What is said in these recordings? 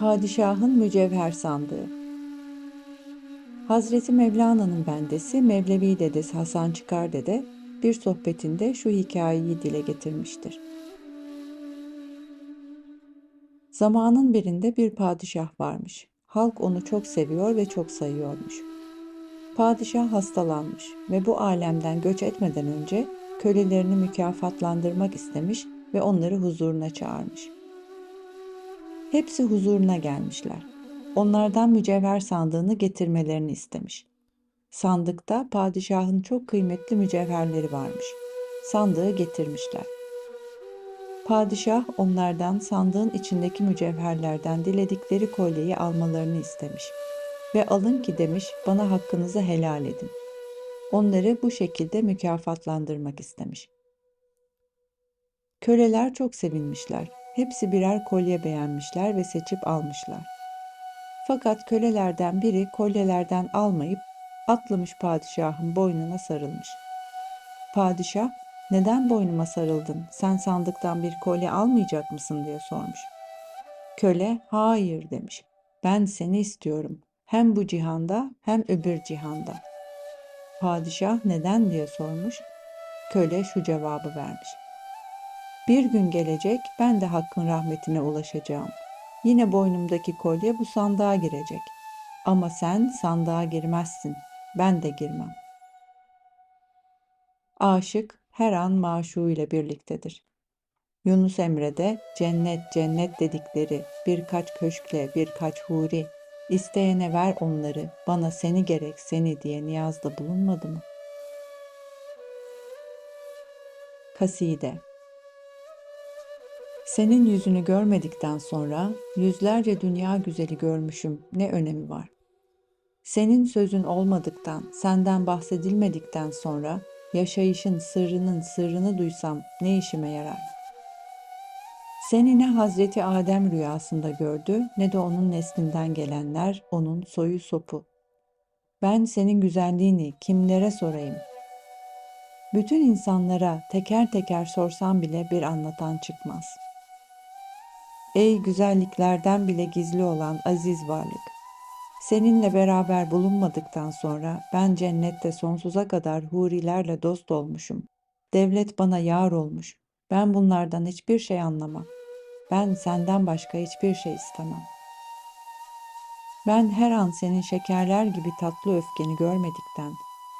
Padişahın mücevher sandığı. Hazreti Mevlana'nın bendesi Mevlevi dedesi Hasan Çıkar dede bir sohbetinde şu hikayeyi dile getirmiştir. Zamanın birinde bir padişah varmış. Halk onu çok seviyor ve çok sayıyormuş. Padişah hastalanmış ve bu alemden göç etmeden önce kölelerini mükafatlandırmak istemiş ve onları huzuruna çağırmış. Hepsi huzuruna gelmişler. Onlardan mücevher sandığını getirmelerini istemiş. Sandıkta padişahın çok kıymetli mücevherleri varmış. Sandığı getirmişler. Padişah onlardan sandığın içindeki mücevherlerden diledikleri kolyeyi almalarını istemiş. Ve alın ki demiş bana hakkınızı helal edin. Onları bu şekilde mükafatlandırmak istemiş. Köleler çok sevinmişler. Hepsi birer kolye beğenmişler ve seçip almışlar. Fakat kölelerden biri kolyelerden almayıp atlamış padişahın boynuna sarılmış. Padişah, neden boynuma sarıldın, sen sandıktan bir kolye almayacak mısın diye sormuş. Köle, hayır demiş, ben seni istiyorum, hem bu cihanda hem öbür cihanda. Padişah neden diye sormuş. Köle şu cevabı vermiş. Bir gün gelecek ben de hakkın rahmetine ulaşacağım. Yine boynumdaki kolye bu sandığa girecek. Ama sen sandığa girmezsin. Ben de girmem. Aşık her an maşuğuyla birliktedir. Yunus Emre'de cennet cennet dedikleri birkaç köşkle birkaç huri, isteyene ver onları, bana seni gerek seni diye niyazda bulunmadı mı? Kaside senin yüzünü görmedikten sonra yüzlerce dünya güzeli görmüşüm ne önemi var? Senin sözün olmadıktan, senden bahsedilmedikten sonra yaşayışın sırrının sırrını duysam ne işime yarar? Seni ne Hazreti Adem rüyasında gördü ne de onun neslinden gelenler, onun soyu sopu. Ben senin güzelliğini kimlere sorayım? Bütün insanlara teker teker sorsam bile bir anlatan çıkmaz.'' Ey güzelliklerden bile gizli olan aziz varlık! Seninle beraber bulunmadıktan sonra ben cennette sonsuza kadar hurilerle dost olmuşum. Devlet bana yar olmuş. Ben bunlardan hiçbir şey anlamam. Ben senden başka hiçbir şey istemem. Ben her an senin şekerler gibi tatlı öfkeni görmedikten,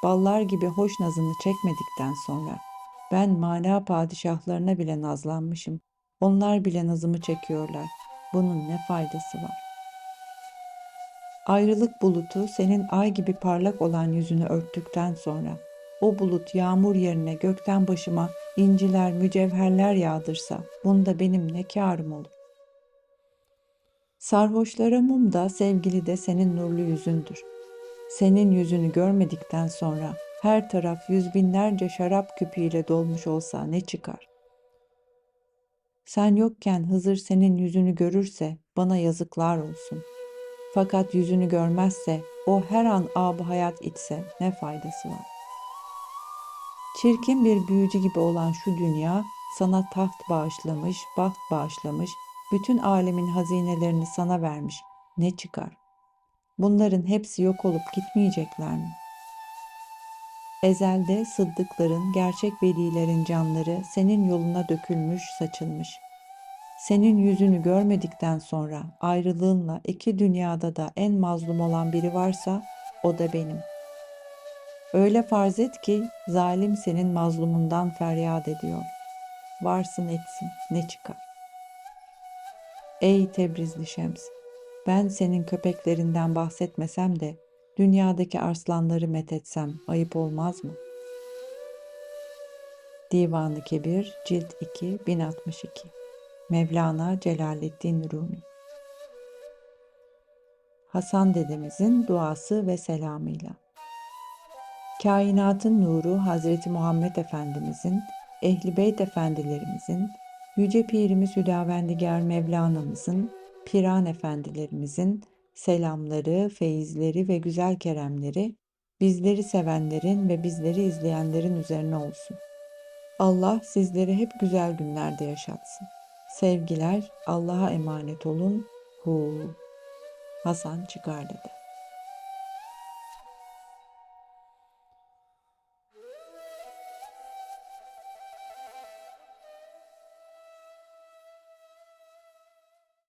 ballar gibi hoş nazını çekmedikten sonra ben mana padişahlarına bile nazlanmışım. Onlar bile nazımı çekiyorlar. Bunun ne faydası var? Ayrılık bulutu senin ay gibi parlak olan yüzünü örttükten sonra o bulut yağmur yerine gökten başıma inciler, mücevherler yağdırsa bunda benim ne kârım olur? Sarhoşlara mum da sevgili de senin nurlu yüzündür. Senin yüzünü görmedikten sonra her taraf yüz binlerce şarap küpüyle dolmuş olsa ne çıkar? Sen yokken Hızır senin yüzünü görürse bana yazıklar olsun. Fakat yüzünü görmezse o her an ab hayat içse ne faydası var? Çirkin bir büyücü gibi olan şu dünya sana taht bağışlamış, baht bağışlamış, bütün alemin hazinelerini sana vermiş. Ne çıkar? Bunların hepsi yok olup gitmeyecekler mi? Ezelde sıddıkların, gerçek velilerin canları senin yoluna dökülmüş, saçılmış. Senin yüzünü görmedikten sonra ayrılığınla iki dünyada da en mazlum olan biri varsa o da benim. Öyle farz et ki zalim senin mazlumundan feryat ediyor. Varsın etsin ne çıkar. Ey Tebrizli Şems, ben senin köpeklerinden bahsetmesem de dünyadaki arslanları methetsem ayıp olmaz mı? Divanı Kebir, Cilt 2, 1062 Mevlana Celaleddin Rumi. Hasan dedemizin duası ve selamıyla. Kainatın nuru Hazreti Muhammed Efendimizin, Ehli Beyt Efendilerimizin, Yüce Pirimiz Hüdavendigar Mevlana'mızın, Piran Efendilerimizin, selamları, feyizleri ve güzel keremleri bizleri sevenlerin ve bizleri izleyenlerin üzerine olsun. Allah sizleri hep güzel günlerde yaşatsın. Sevgiler, Allah'a emanet olun. Hu. Hasan çıkar dedi.